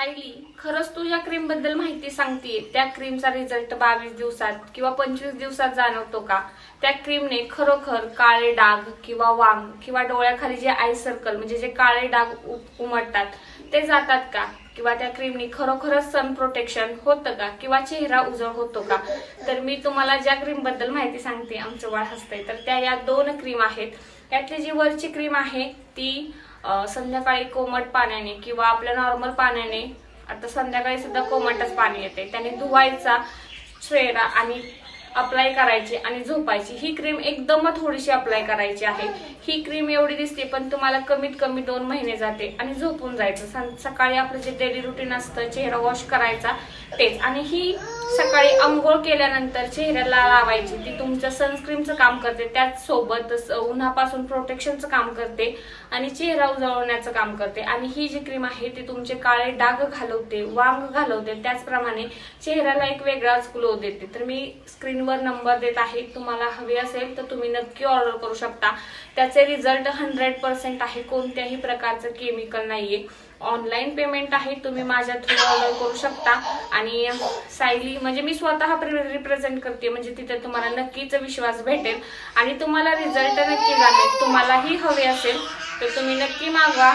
सायली खरंच तू या क्रीमबद्दल माहिती सांगते त्या क्रीमचा रिझल्ट बावीस दिवसात किंवा पंचवीस दिवसात जाणवतो का? त्या क्रीमने खरोखर काळे डाग किंवा वांग किंवा डोळ्याखाली जे आय सर्कल म्हणजे जे काळे डाग उमटतात ते जातात का? किंवा त्या क्रीमने खरोखरच सन प्रोटेक्शन होतं का? किंवा चेहरा उजळ होतो का? तर मी तुम्हाला ज्या क्रीमबद्दल माहिती सांगते आमचं बाळ हसतंय तर त्या या दोन क्रीम आहेत. यातली जी वरची क्रीम आहे ती संध्याकाळी कोमट पाण्याने किंवा आपल्या नॉर्मल पाण्याने आता संध्याकाळी सुद्धा कोमटच पाणी येते. त्याने धुवायचा चेहरा आणि अप्लाय करायची आणि झोपायची. ही क्रीम एकदम थोडीशी अप्लाय करायची आहे. ही क्रीम एवढी दिसते पण तुम्हाला कमीत कमी दोन महिने जाते आणि झोपून जायचं. सं- सकाळी आपलं जे डेली रुटीन असतं चेहरा वॉश करायचा तेच. आणि ही सकाळी आंघोळ केल्यानंतर चेहऱ्याला लावायची. ती तुमच्या सनस्क्रीनचं काम करते. त्याच सोबतच उन्हापासून प्रोटेक्शनचं काम करते आणि चेहरा उजळवण्याचं काम करते. आणि ही जी क्रीम आहे ती तुमचे काळे डाग घालवते वांग घालवते. त्याचप्रमाणे चेहऱ्याला एक वेगळाच ग्लो देते. तर मी स्क्रीनवर नंबर देत आहे. तुम्हाला हवी असेल तर तुम्ही नक्की ऑर्डर करू शकता. त्याचे रिझल्ट हंड्रेड पर्सेंट आहे. कोणत्याही प्रकारचं केमिकल नाहीये. ऑनलाईन पेमेंट आहे तुम्ही माझ्या थ्रू ऑर्डर करू शकता. आणि सायली म्हणजे मी स्वतः रिप्रेझेंट करते म्हणजे तिथे तुम्हाला नक्कीच विश्वास भेटेल. आणि तुम्हाला रिझल्ट नक्की लागेल तुम्हालाही हवे असेल तर तुम्ही नक्की मागवा.